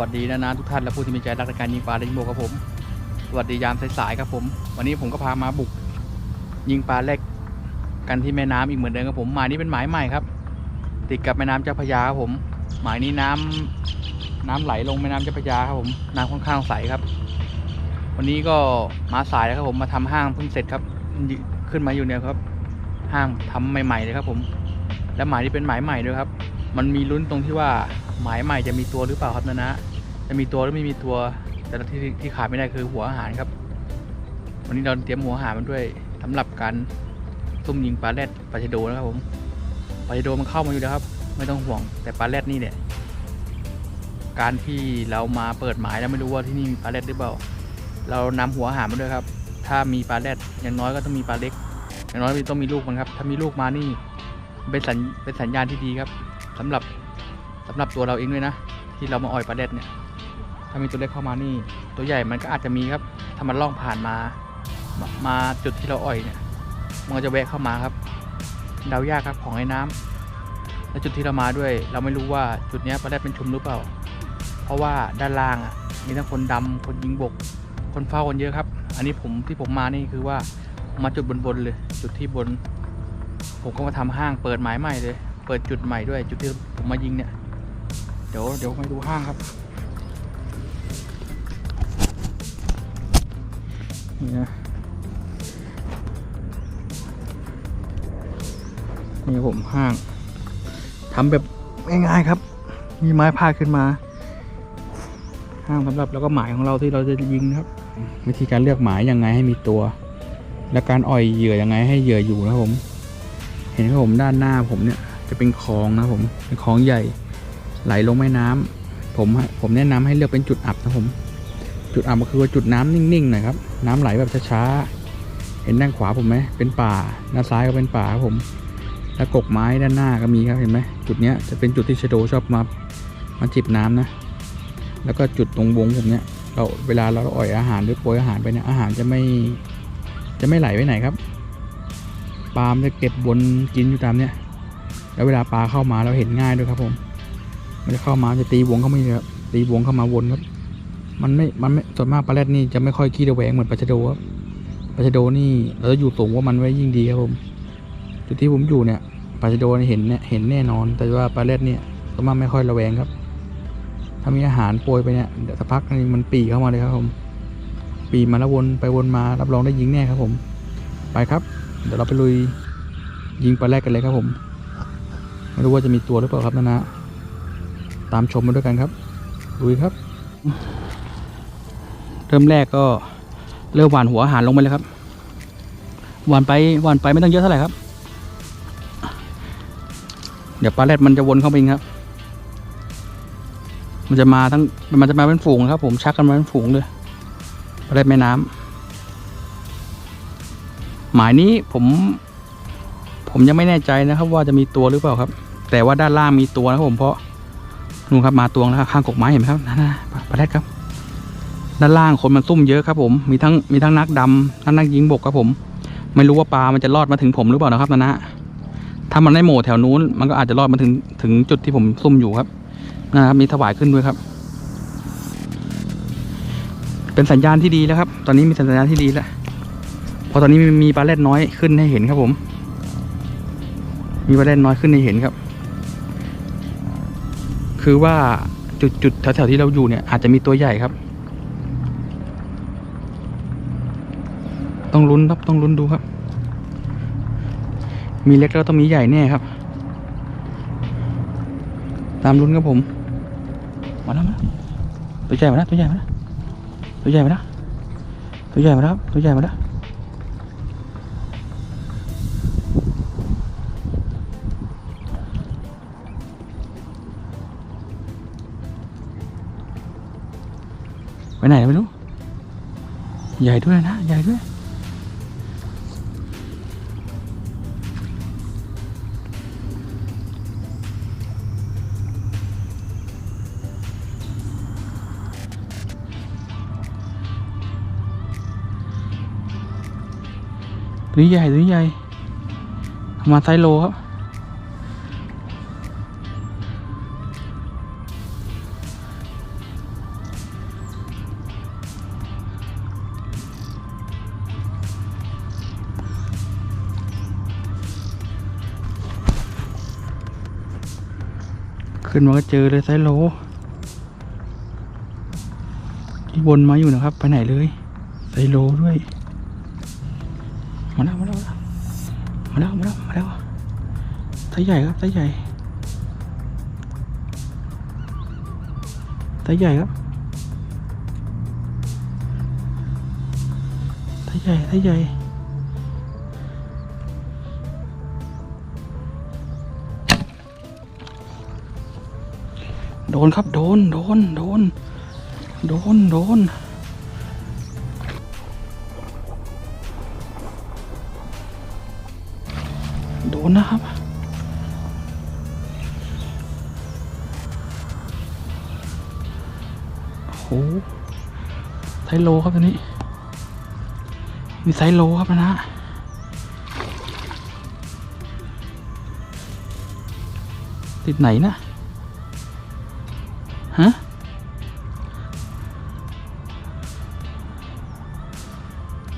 วัสดีนะนะทุกท่านและผู้ที่มีใจรักในการยิงปลาและยิงโบกครับผม สวัสดียามสายๆครับผม วันนี้ผมก็พามาบุก ยิงปลาแรกกันที่แม่น้ำอีกเหมือนเดิมครับผมหมายนี้เป็นหมายใหม่ครับ ติดกับแม่น้ำเจ้าพระยาครับผม หมายนี้น้ำน้ำไหลลงแม่น้ำเจ้าพระยาครับผมน้ำค่อนข้างใสครับ วันนี้ก็มาสายแล้วครับผมมาทำห้างเพิ่งเสร็จครับขึ้นมาอยู่เนี่ยครับ ห้างทำใหม่ๆเลยครับผม และหมายนี้เป็นหมายใหม่ด้วยครับ มันมีลุ้นตรงที่ว่าหมายใหม่จะมีตัวหรือเปล่าครับนะนะ จะมีตัวหรือไม่มีตัว แต่ที่ที่ขาดไม่ได้คือหัวอาหารครับ วันนี้เราเตรียมหัวอาหารมาด้วยสำหรับการซุ่มยิงปลาแรดปลาชะโดนะครับผมปลาชะโดมันเข้ามาอยู่แล้วครับ ไม่ต้องห่วงแต่ปลาแรดนี่เนี่ยการที่เรามาเปิดหมายแล้วไม่รู้ว่าที่นี่มีปลาแรดหรือเปล่า เรานำหัวอาหารมาด้วยครับ ถ้ามีปลาแรดอย่างน้อยก็ต้องมีปลาเล็ก อย่างน้อยต้องมีลูกมันครับ ถ้ามีลูกมานี่เป็นสัญเป็นสัญญาณที่ดีครับสำหรับสำหรับตัวเราเองด้วยนะ ที่เรามาอ่อยปลาแรดเนี่ย ถ้ามีตัวเล็กเข้ามานี่ ตัวใหญ่มันก็อาจจะมีครับ ถ้ามันล่องผ่านมา มามาจุดที่เราอ่อยเนี่ย มันก็จะแวะเข้ามาครับ เดายากครับของไอ้น้ำและจุดที่เรามาด้วย เราไม่รู้ว่าจุดนี้ปลาแรดเป็นชุมหรือเปล่า เพราะว่าด้านล่างอะ มีทั้งคนดำคนยิงบก คนเฝ้ากันเยอะครับ อันนี้ผมที่ผมมานี่คือว่ามาจุดบนๆเลย จุดที่บน ผมก็มาทำห้างเปิดหมายใหม่เลย เปิดจุดใหม่ด้วย จุดที่ผมมายิงเนี่ย เดี๋ยวเดี๋ยวไปดูห้างครับ นี่นะนี่ผมห้างทำแบบง่ายๆครับ มีไม้พาดขึ้นมา ห้างสำหรับแล้วก็หมายของเราที่เราจะยิงนะครับ วิธีการเลือกหมายยังไงให้มีตัว และการอ่อยเหยื่อยังไงให้เหยื่ออยู่นะผม เห็นครับผมด้านหน้าผมเนี่ยจะเป็นคลองนะผมเป็นคลองใหญ่ไหลลงแม่น้ำผมผมแนะนำให้เลือกเป็นจุดอับนะผม จุดอับก็คือว่าจุดน้ำนิ่งๆหน่อยครับ น้ำไหลแบบช้าๆ เห็นด้านขวาผมไหมเป็นป่า ด้านซ้ายก็เป็นป่าครับผม แล้วกกไม้ด้านหน้าก็มีครับเห็นไหมจุดเนี้ยจะเป็นจุดที่ชโดชอบมามาจิบน้ำนะ แล้วก็จุดตรงวงผมเนี้ยเราเวลาเราอ่อยอาหารหรือโปรยอาหารไปเนี่ยอาหารจะไม่จะไม่ไหลไปไหนครับ ปลามจะเก็บบนกินอยู่ตามเนี้ยแล้วเวลาปลาเข้ามาเราเห็นง่ายด้วยครับผม มันจะเข้ามาจะตีวงเข้ามาเลยครับตีวงเข้ามาวนครับ มันไม่ มันไม่ส่วนมากปลาแรดนี่จะไม่ค่อยขี้ระแวงเหมือนปลาชะโดครับปลาชะโดนี่เราจะอยู่สูงกว่ามันไว้ยิ่งดีครับผมจุดที่ผมอยู่เนี่ยปลาชะโดนี่เห็นเนี่ยเห็นแน่นอน แต่ว่าปลาแรดเนี่ยส่วนมากไม่ค่อยระแวงครับ ถ้ามีอาหารโปรยไปเนี่ยเดี๋ยวสักพักนึงมันปีเข้ามาเลยครับผม ปีมาแล้ววนไปวนมารับรองได้ยิงแน่ครับผม ไปครับ เดี๋ยวเราไปลุยยิงปลาแรกกันเลยครับผมไม่รู้ว่าจะมีตัวหรือเปล่าครับนะนะตามชมมาด้วยกันครับลุยครับ เริ่มแรกก็เริ่มหวานหัวอาหารลงไปเลยครับ หวานไปหวานไปไม่ต้องเยอะเท่าไหร่ครับ เดี๋ยวปลาแรดมันจะวนเข้าไปเองครับ มันจะมาทั้งมันจะมาเป็นฝูงครับ ผมชักกันมาเป็นฝูงเลยปลาแรดแม่น้ำหมายนี้ผมผมยังไม่แน่ใจนะครับ ว่าจะมีตัวหรือเปล่าครับ แต่ว่าด้านล่างมีตัวนะครับผมเพราะนู่นครับมาตวงแล้วข้างกกไม้เห็นไหมครับนั่นปลาแรดครับ ด้านล่างคนมันซุ่มเยอะครับผมมีทั้งมีทั้งนักดำทั้งนักยิงบกครับผม ไม่รู้ว่าปลามันจะรอดมาถึงผมหรือเปล่านะครับนะนะถ้ามันได้โหมดแถวนู้น มันก็อาจจะรอดมาถึงถึงจุดที่ผมซุ่มอยู่ครับนะครับมีถวายขึ้นด้วยครับ เป็นสัญญาณที่ดีแล้วครับ ตอนนี้มีสัญญาณที่ดีแล้วพราะตอนนี้มีปลาแรดน้อยขึ้นให้เห็นครับผม มีปลาแรดน้อยขึ้นให้เห็นครับ คือว่าจุดจุดแถวๆที่เราอยู่เนี่ยอาจจะมีตัวใหญ่ครับ ต้องลุ้นครับต้องลุ้นดูครับ มีเล็กแล้วต้องมีใหญ่แน่ครับ ตามลุ้นครับผมมาแล้วมาแล้วตัวใหญ่มาแล้วตัวใหญ่มาแล้วตัวใหญ่มาแล้วตัวใหญ่มาแล้วตัวใหญ่มาแล้วไปไหนไม่รู้ ใหญ่ด้วยนะ ใหญ่ด้วย ตัวนี้ใหญ่ตัวนี้ใหญ่มาไซโลครับขึ้นมาก็เจอเลยไซโลที่วนมาอยู่นะครับ ไปไหนเลยไซโลด้วย มาแล้วมาแล้วมาแล้วมาแล้วมาแล้วไซส์ใหญ่ครับไซส์ใหญ่ไซใหญ่ครับไซส์ใหญ่ไซใหญ่โดนครับโดนโดนโดนโดนโดน ส์โลครับตัวนี้ มีไซโลครับนะฮะติดไหนนะ ฮะ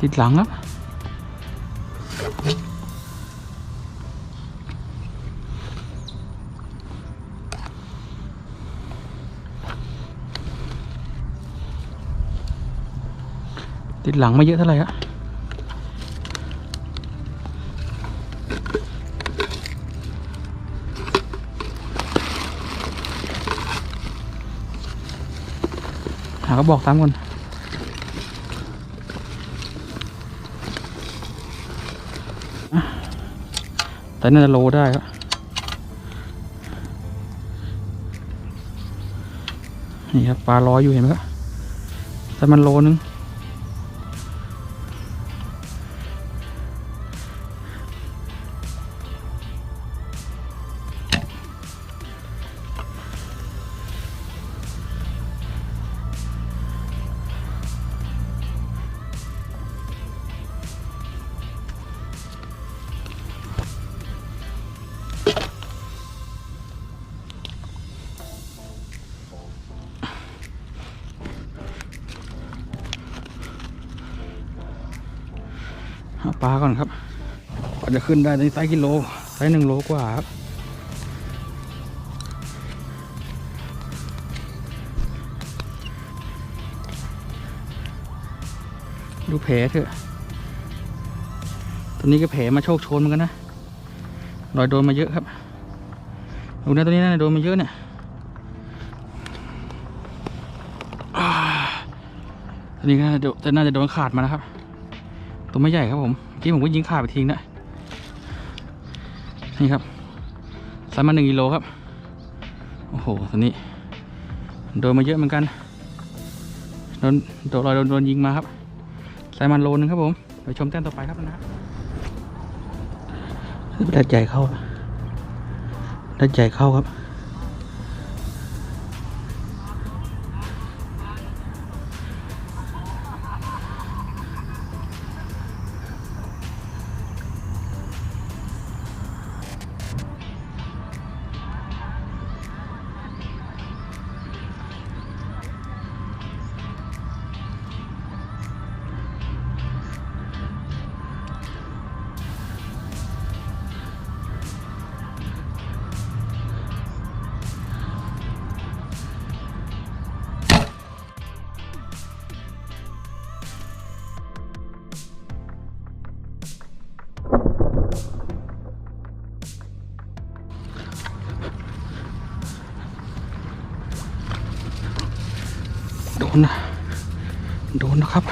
ติดหลังครับ ติดหลังไม่เยอะเท่าไหร่อะหาก็บอกตามก่อนแต่น่าจะโลได้ครับนี่ครับปลาลอยอยู่เห็นไหมครับแต่มันโลนึง ปลาก่อนครับกว่าจะขึ้นได้ในไซส์กิโลไซส์หนึ่งโลกว่าครับดูแผลเถอะ ตัวนี้ก็แผลมาโชคโชนเหมือนกันนะ รอยโดนมาเยอะครับดูนะตัวนี้น่าจะโดนมาเยอะเนี่ยตัวนี้ก็น่าจะโดนน่าจะโดนขาดมานะครับ ตัวไม่ใหญ่ครับผม กี้ผมก็ยิงขาไปทิ้งนะนี่ครับไซส์มาหนึ่งกิโลครับ โอ้โหตัวนี้ โดนมาเยอะเหมือนกัน โดนโดนรอยโดนโดนยิงมาครับไซส์มันโลนึงครับผม ไปชมแต้มต่อไปครับนะดัดใหญ่เข้าดัดใหญ่เข้าครับ นะ โดนนะครับ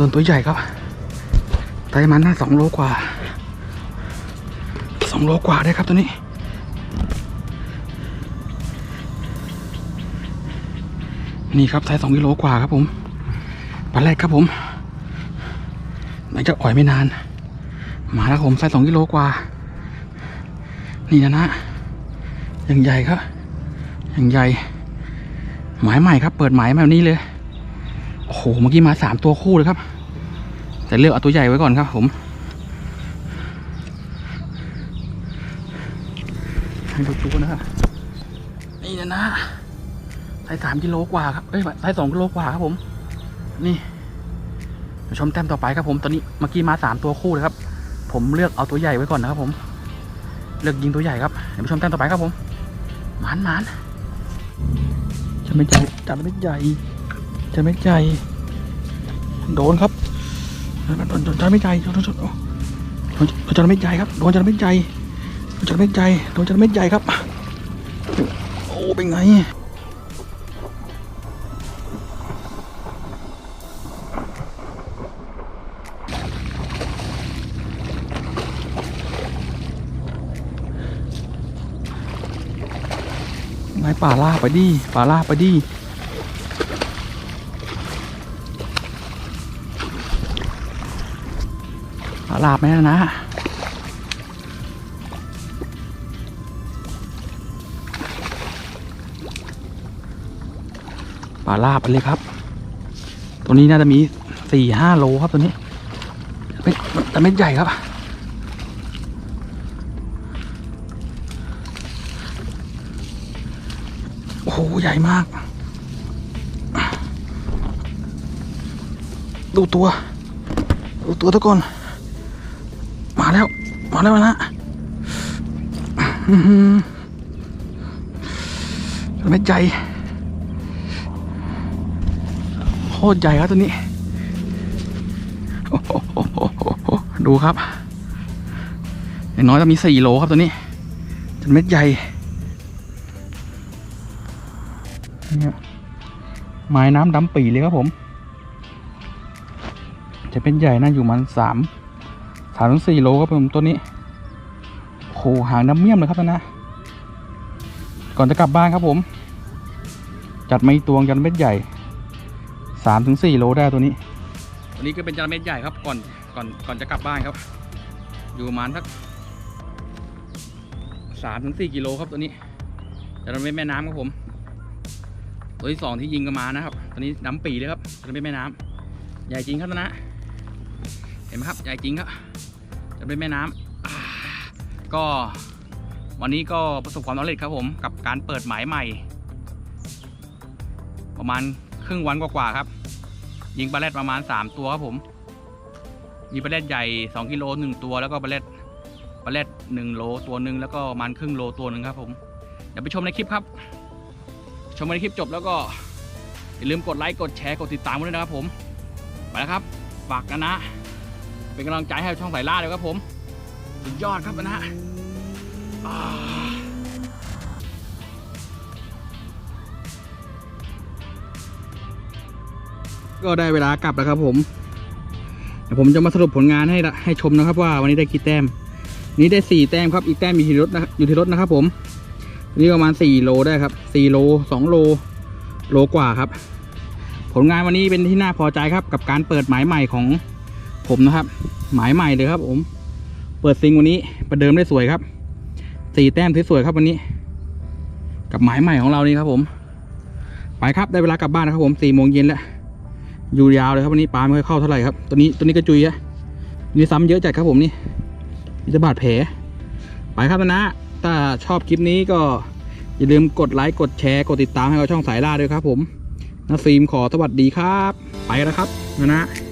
ตัวตัวใหญ่ครับไตมันน่าสองโลกว่าสองโลกว่าได้ครับตัวนี้นี่ครับไซส์สองกิโลกว่าครับผมปลาแรกครับผมหลังจากอ่อยไม่นาน มาแล้วครับผมไซส์สองกิโลกว่า นี่นะนะอย่างใหญ่ครับอย่างใหญ่ หมายใหม่ครับ เปิดหมายแบบนี้เลย โอ้โห เมื่อกี้มาสามตัวคู่เลยครับ แต่เลือกเอาตัวใหญ่ไว้ก่อนครับ ผมให้ดูตัวนะครับ นี่นะนะไซส์สามกิโลกว่าครับ เอ้ยไซส์สองกิโลกว่าครับผม นี่เดี๋ยวชมแต้มต่อไปครับผม ตอนนี้เมื่อกี้มาสามตัวคู่เลยครับ ผมเลือกเอาตัวใหญ่ไว้ก่อนนะครับผม เลือกยิงตัวใหญ่ครับ เดี๋ยวชมแต้มต่อไปครับผม หมานหมานจะไม่ใหญ่จะไม่ใหญ่ จะไม่ใหญ่โดนครับโดนโดนจไม่ใจโดนโดนโดนโดนไม่ใจครับโดนจระไม่ใจโดนจระไม่ใจโดนจระไม่ใจครับโอ้เป็นไงนายป่าล่าไปดิป่าล่าไปดิ ป่าลาบไหมนะป่าลาบไปเลยครับ ตัวนี้น่าจะมีสี่ห้าโลครับตัวนี้ไม่แต่ไม่ใหญ่ครับโอ้โหใหญ่มาก ดูตัว ดูตัวทุกคน มาแล้ว มาแล้วนะอื้อหือไม่ใจโคตรใหญ่ครับตัวนี้โอ้โหดูครับอย่างน้อยจะมีสี่โลครับตัวนี้จนเม็ดใหญ่นี่ครับไม้น้ำดำปีเลยครับผม จะเป็นใหญ่นะอยู่มันสาม สามถึงสี่โลครับผมตัวนี้โหหางน้ำเมี่ยมเลยครับนะก่อนจะกลับบ้านครับผม จัดไมาอีกตวงจระเม็ดใหญ่สามถึงสี่โลได้ตัวนี้ ตัวนี้ก็เป็นจระเม็ดใหญ่ครับก่อนก่อนก่อนจะกลับบ้านครับ อยู่ประมาณสักสามถึงสี่กิโลครับตัวนี้จระเม็ดแม่น้ำครับผม ตัวที่สองที่ยิงกันมานะครับตัวนี้น้ำปีเลยครับจระเม็ดแม่น้ำใหญ่จริงครับนะเห็นไหมครับใหญ่จริงครับ จะเป็นแม่น้ำอ่าก็วันนี้ก็ประสบความสำเร็จครับผมกับการเปิดหมายใหม่ ประมาณครึ่งวันกว่าๆครับ ยิงปลาแรดประมาณ 3 ตัวครับผม มีปลาแรดใหญ่ 2 กิโล1ตัวแล้วก็ปลาแรดปลาแรด1โลตัวหนึ่งแล้วก็มันครึ่งโลตัวหนึ่งครับผมเดี๋ยวไปชมในคลิปครับ ชมในคลิปจบแล้วก็อย่าลืมกดไลค์กดแชร์กดติดตามกันด้วยนะครับผมไปแล้วครับฝากนะนะ เป็นกำลังใจให้ช่องสายล่าเลยครับผม สุดยอดครับนะฮะก็ได้เวลากลับแล้วครับผมเดี๋ยวผมจะมาสรุปผลงานให้ให้ชมนะครับ ว่าวันนี้ได้กี่แต้ม นี้ได้สี่แต้มครับ อีกแต้มอยู่ที่รถนะอยู่ที่รถนะครับ ผมนี่ประมาณสี่โลได้ครับสี่โลสองโลโลกว่าครับ ผลงานวันนี้เป็นที่น่าพอใจครับกับการเปิดหมายใหม่ของ ผมนะครับ หมายใหม่เลยครับ ผม เปิดซิงวันนี้ประเดิมได้สวยครับสี่แต้มสวยๆครับวันนี้ กับหมายใหม่ของเรานี่ครับผมไปครับได้เวลากลับบ้านนะครับ ผมสี่โมงเย็นแล้วอยู่ยาวเลยครับวันนี้ปลาไม่ค่อยเข้าเท่าไหร่ครับตัวนี้ตัวนี้ก็จุยอะนี่ซ้ำเยอะจัดครับผมนี่มีจะบาดแผลไปครับนะถ้าชอบคลิปนี้ก็อย่าลืมกดไลค์กดแชร์กดติดตามให้กับช่องสายล่าด้วยครับ ผมนะฟิล์มขอสวัสดีครับ ไปแล้วครับนะนะ